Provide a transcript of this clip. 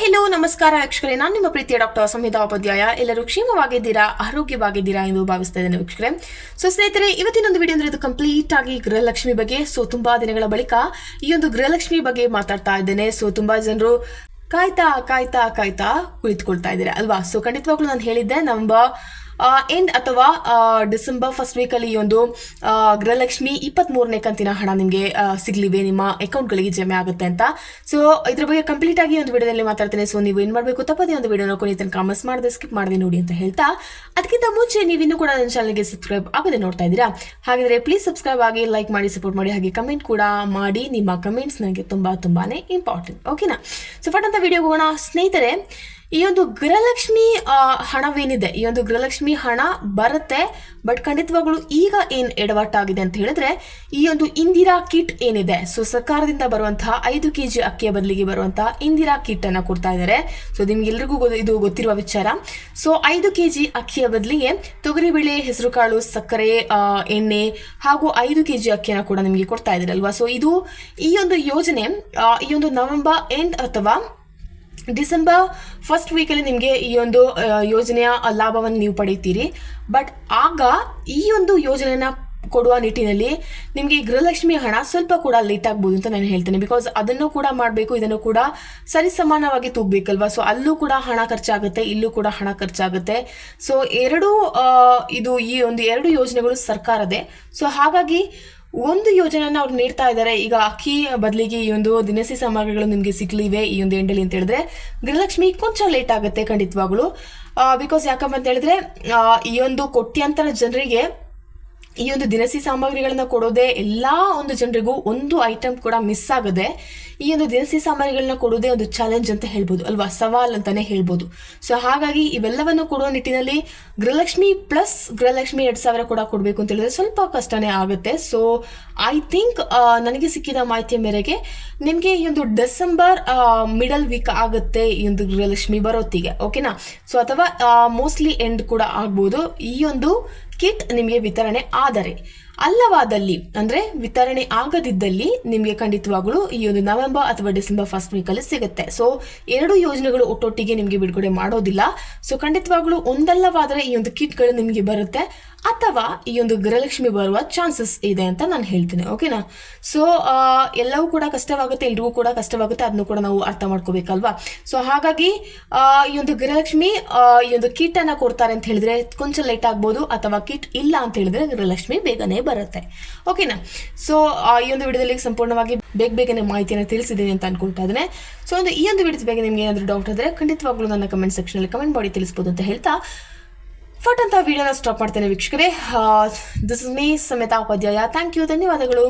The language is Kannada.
ಹೆಲೋ ನಮಸ್ಕಾರ ವೀಕ್ಷಕರೇ. ನಾನು ನಿಮ್ಮ ಪ್ರೀತಿಯ ಡಾಕ್ಟರ್ ಸಂಹಿತಾ ಉಪಾಧ್ಯಾಯ. ಎಲ್ಲರೂ ಕ್ಷೇಮವಾಗಿದ್ದೀರಾ? ಆರೋಗ್ಯವಾಗಿದ್ದೀರಾ ಎಂದು ಭಾವಿಸ್ತಾ ಇದ್ದೇನೆ ವೀಕ್ಷಕರೇ. ಸೊ ಸ್ನೇಹಿತರೆ ಇವತ್ತಿನೊಂದು ವಿಡಿಯೋ ಅಂದ್ರೆ ಇದು ಕಂಪ್ಲೀಟ್ ಆಗಿ ಗೃಹಲಕ್ಷ್ಮಿ ಬಗ್ಗೆ. ಸೊ ತುಂಬಾ ದಿನಗಳ ಬಳಿಕ ಈ ಒಂದು ಗೃಹಲಕ್ಷ್ಮಿ ಬಗ್ಗೆ ಮಾತಾಡ್ತಾ ಇದ್ದೇನೆ. ಸೊ ತುಂಬಾ ಜನರು ಕಾಯ್ತಾ ಕಾಯ್ತಾ ಕಾಯ್ತಾ ಕುಳಿತುಕೊಳ್ತಾ ಇದ್ದಾರೆ ಅಲ್ವಾ? ಸೊ ಖಂಡಿತವಾಗ್ಲೂ ನಾನು ಹೇಳಿದ್ದೆ ನವೆಂಬರ್ ಎಂಡ್ ಅಥವಾ ಡಿಸೆಂಬರ್ ಫಸ್ಟ್ ವೀಕಲ್ಲಿ ಈ ಒಂದು ಗೃಹಲಕ್ಷ್ಮಿ ಇಪ್ಪತ್ತ್ ಮೂರನೇ ಕಂತಿನ ಹಣ ನಿಮಗೆ ಸಿಗಲಿವೆ, ನಿಮ್ಮ ಅಕೌಂಟ್ಗಳಿಗೆ ಜಮೆ ಆಗುತ್ತೆ ಅಂತ. ಸೊ ಇದ್ರ ಬಗ್ಗೆ ಕಂಪ್ಲೀಟ್ ಆಗಿ ಒಂದು ವಿಡಿಯೋದಲ್ಲಿ ಮಾತಾಡ್ತೇನೆ. ಸೊ ನೀವು ಏನು ಮಾಡಬೇಕು, ತಪ್ಪದೇ ಒಂದು ವಿಡಿಯೋನ ಕೊನೆ ತನಕ ಕಾಮೆಂಟ್ಸ್ ಮಾಡದೆ ಸ್ಕಿಪ್ ಮಾಡದೆ ನೋಡಿ ಅಂತ ಹೇಳ್ತಾ, ಅದಕ್ಕಿಂತ ಮುಂಚೆ ನೀವು ಇನ್ನೂ ಕೂಡ ನನ್ನ ಚಾನಲ್ಗೆ ಸಬ್ಸ್ಕ್ರೈಬ್ ಆಗದೆ ನೋಡ್ತಾ ಇದ್ದೀರಾ? ಹಾಗಿದ್ರೆ ಪ್ಲೀಸ್ ಸಬ್ಸ್ಕ್ರೈಬ್ ಆಗಿ ಲೈಕ್ ಮಾಡಿ ಸಪೋರ್ಟ್ ಮಾಡಿ, ಹಾಗೆ ಕಮೆಂಟ್ ಕೂಡ ಮಾಡಿ. ನಿಮ್ಮ ಕಮೆಂಟ್ಸ್ ನನಗೆ ತುಂಬ ತುಂಬಾ ಇಂಪಾರ್ಟೆಂಟ್ ಓಕೆನಾ ಸೊ ಫಟ್ ಅಂತ ವಿಡಿಯೋಗೆ ಹೋಗೋಣ. ಸ್ನೇಹಿತರೆ ಈ ಒಂದು ಗೃಹಲಕ್ಷ್ಮಿ ಹಣವೇನಿದೆ? ಈ ಒಂದು ಗೃಹಲಕ್ಷ್ಮಿ ಹಣ ಬರುತ್ತೆ ಬಟ್ ಖಂಡಿತವಾಗ್ಲು ಈಗ ಏನ್ ಎಡವಟ್ಟಾಗಿದೆ ಅಂತ ಹೇಳಿದ್ರೆ, ಈ ಒಂದು ಇಂದಿರಾ ಕಿಟ್ ಏನಿದೆ? ಸೊ ಸರ್ಕಾರದಿಂದ ಬರುವಂತಹ ಐದು ಕೆ ಜಿ ಅಕ್ಕಿಯ ಬದಲಿಗೆ ಬರುವಂತಹ ಇಂದಿರಾ ಕಿಟ್ ಅನ್ನ ಕೊಡ್ತಾ ಇದ್ದಾರೆ ಸೊ ನಿಮ್ಗೆಲ್ರಿಗೂ ಇದು ಗೊತ್ತಿರುವ ವಿಚಾರ. ಸೊ ಐದು ಕೆ ಜಿ ಅಕ್ಕಿಯ ಬದಲಿಗೆ ತೊಗರಿಬೇಳೆ, ಹೆಸರುಕಾಳು, ಸಕ್ಕರೆ ಎಣ್ಣೆ ಹಾಗೂ ಐದು ಕೆ ಜಿ ಅಕ್ಕಿಯನ್ನು ಕೂಡ ನಿಮಗೆ ಕೊಡ್ತಾ ಇದ್ದಾರೆ ಅಲ್ವಾ? ಸೊ ಇದು ಈ ಒಂದು ಯೋಜನೆ ಈ ಒಂದು ನವೆಂಬರ್ ಎಂಡ್ ಅಥವಾ ಡಿಸೆಂಬರ್ ಫಸ್ಟ್ ವೀಕಲ್ಲಿ ನಿಮಗೆ ಈ ಒಂದು ಯೋಜನೆಯ ಲಾಭವನ್ನು ನೀವು ಪಡೀತೀರಿ. ಬಟ್ ಆಗ ಈ ಒಂದು ಯೋಜನೆನ ಕೊಡುವ ನಿಟ್ಟಿನಲ್ಲಿ ನಿಮಗೆ ಗೃಹಲಕ್ಷ್ಮಿ ಹಣ ಸ್ವಲ್ಪ ಕೂಡ ಲೇಟ್ ಆಗ್ಬೋದು ಅಂತ ನಾನು ಹೇಳ್ತೇನೆ. ಬಿಕಾಸ್ ಅದನ್ನು ಕೂಡ ಮಾಡಬೇಕು, ಇದನ್ನು ಕೂಡ ಸರಿಸಮಾನವಾಗಿ ತೂಗಬೇಕಲ್ವಾ? ಸೊ ಅಲ್ಲೂ ಕೂಡ ಹಣ ಖರ್ಚಾಗುತ್ತೆ, ಇಲ್ಲೂ ಕೂಡ ಹಣ ಖರ್ಚಾಗುತ್ತೆ. ಸೊ ಎರಡೂ ಇದು ಈ ಒಂದು ಎರಡು ಯೋಜನೆಗಳು ಸರ್ಕಾರದೇ. ಸೊ ಹಾಗಾಗಿ ಒಂದು ಯೋಜನೆನ ಅವ್ರು ನೀಡ್ತಾ ಇದ್ದಾರೆ ಈಗ ಅಕ್ಕಿ ಬದಲಿಗೆ ಈ ಒಂದು ದಿನಸಿ ಸಾಮಗ್ರಿಗಳು ನಿಮಗೆ ಸಿಗ್ಲಿವೆ ಈ ಒಂದು ಎಂಡಲ್ಲಿ ಅಂತ ಹೇಳಿದ್ರೆ, ಗೃಹಲಕ್ಷ್ಮಿ ಕೊಂಚ ಲೇಟ್ ಆಗುತ್ತೆ ಖಂಡಿತವಾಗ್ಲು. ಬಿಕಾಸ್ ಯಾಕಪ್ಪ ಅಂತ ಹೇಳಿದ್ರೆ ಈ ಒಂದು ಕೋಟ್ಯಾಂತರ ಜನರಿಗೆ ಈ ಒಂದು ದಿನಸಿ ಸಾಮಗ್ರಿಗಳನ್ನ ಕೊಡೋದೇ ಎಲ್ಲ ಒಂದು ಜನರಿಗೂ ಒಂದು ಐಟಮ್ ಕೂಡ ಮಿಸ್ ಆಗದೆ, ಈ ಒಂದು ದಿನಸಿ ಸಾಮಗ್ರಿಗಳನ್ನ ಕೊಡೋದೇ ಒಂದು ಚಾಲೆಂಜ್ ಅಂತ ಹೇಳ್ಬೋದು, ಅಲ್ವಾ? ಸವಾಲ್ ಅಂತಾನೆ ಹೇಳ್ಬೋದು. ಸೊ ಹಾಗಾಗಿ ಇವೆಲ್ಲವನ್ನು ಕೊಡುವ ನಿಟ್ಟಿನಲ್ಲಿ ಗೃಹಲಕ್ಷ್ಮಿ ಪ್ಲಸ್ ಗೃಹಲಕ್ಷ್ಮಿ ಎರಡು ಸಾವಿರ ಕೂಡ ಕೊಡಬೇಕು ಅಂತ ಹೇಳಿದ್ರೆ ಸ್ವಲ್ಪ ಕಷ್ಟನೇ ಆಗುತ್ತೆ. ಸೊ ಐ ಥಿಂಕ್ ನನಗೆ ಸಿಕ್ಕಿದ ಮಾಹಿತಿಯ ಮೇರೆಗೆ ನಿಮಗೆ ಈ ಒಂದು ಡಿಸೆಂಬರ್ ಮಿಡಲ್ ವೀಕ್ ಆಗುತ್ತೆ ಈ ಒಂದು ಗೃಹಲಕ್ಷ್ಮಿ ಬರೋತ್ತಿಗೆ ಓಕೆನಾ ಸೊ ಅಥವಾ ಮೋಸ್ಟ್ಲಿ ಎಂಡ್ ಕೂಡ ಆಗ್ಬೋದು. ಈ ಒಂದು ಕಿಟ್ ನಿಮಗೆ ವಿತರಣೆ ಆದರೆ ಅಲ್ಲವಾದಲ್ಲಿ, ಅಂದ್ರೆ ವಿತರಣೆ ಆಗದಿದ್ದಲ್ಲಿ ನಿಮಗೆ ಖಂಡಿತವಾಗಲೂ ಈ ಒಂದು ನವೆಂಬರ್ ಅಥವಾ ಡಿಸೆಂಬರ್ ಫಸ್ಟ್ ವೀಕಲ್ಲಿ ಸಿಗುತ್ತೆ. ಸೊ ಎರಡು ಯೋಜನೆಗಳು ಒಟ್ಟೊಟ್ಟಿಗೆ ನಿಮಗೆ ಬಿಡುಗಡೆ ಮಾಡೋದಿಲ್ಲ. ಸೊ ಖಂಡಿತವಾಗಲೂ ಒಂದಲ್ಲವಾದರೆ ಈ ಒಂದು ಕಿಟ್ಗಳು ನಿಮಗೆ ಬರುತ್ತೆ. ಅಥವಾ ಈ ಒಂದು ಗೃಹಲಕ್ಷ್ಮಿ ಬರುವ ಚಾನ್ಸಸ್ ಇದೆ ಅಂತ ನಾನು ಹೇಳ್ತೀನಿ ಓಕೆನಾ ಸೊ ಎಲ್ಲವೂ ಕೂಡ ಕಷ್ಟವಾಗುತ್ತೆ, ಎಲ್ರಿಗೂ ಕೂಡ ಕಷ್ಟವಾಗುತ್ತೆ ಅದನ್ನು ಕೂಡ ನಾವು ಅರ್ಥ ಮಾಡ್ಕೋಬೇಕಲ್ವಾ? ಸೊ ಹಾಗಾಗಿ ಈ ಒಂದು ಗೃಹಲಕ್ಷ್ಮಿ ಈ ಒಂದು ಕಿಟ್ ಅನ್ನ ಕೊಡ್ತಾರೆ ಅಂತ ಹೇಳಿದ್ರೆ, ಕೊಂಚ ಲೇಟ್ ಆಗ್ಬೋದು, ಅಥವಾ ಕಿಟ್ ಇಲ್ಲ ಅಂತ ಹೇಳಿದ್ರೆ ಗೃಹಲಕ್ಷ್ಮಿ ಬೇಗನೆ ಬರುತ್ತೆ. ಓಕೆನಾ ಸೊ ಈ ಒಂದು ವಿಡಿಯೋದಲ್ಲಿ ಸಂಪೂರ್ಣವಾಗಿ ಬೇಗ ಬೇಗನೆ ಮಾಹಿತಿಯನ್ನು ತಿಳಿಸಿದ್ದೀನಿ ಅಂತ ಅನ್ಕೊಳ್ತಾ ಇದ್ದೇನೆ. ಸೊ ಒಂದು ಈ ಒಂದು ವಿಡಿಯೋದ ಬಗ್ಗೆ ನಿಮ್ಗೆ ಏನಾದರೂ ಡೌಟ್ ಆದರೆ ಖಂಡಿತವಾಗ್ಲೂ ನನ್ನ ಕಮೆಂಟ್ ಸೆಕ್ಷನಲ್ಲಿ ಕಮೆಂಟ್ ಮಾಡಿ ತಿಳಿಸ್ಬೋದು ಅಂತ ಹೇಳ್ತಾ ಫಟ್ ಅಂತ ವಿಡಿಯೋನ ಸ್ಟಾಪ್ ಮಾಡ್ತೇನೆ ವೀಕ್ಷಕರೇ. ದಿಸ್ ಇಸ್ ಮೀ ಸಮೇತ ಉಪಾಧ್ಯಾಯ ಥ್ಯಾಂಕ್ ಯು ಧನ್ಯವಾದಗಳು.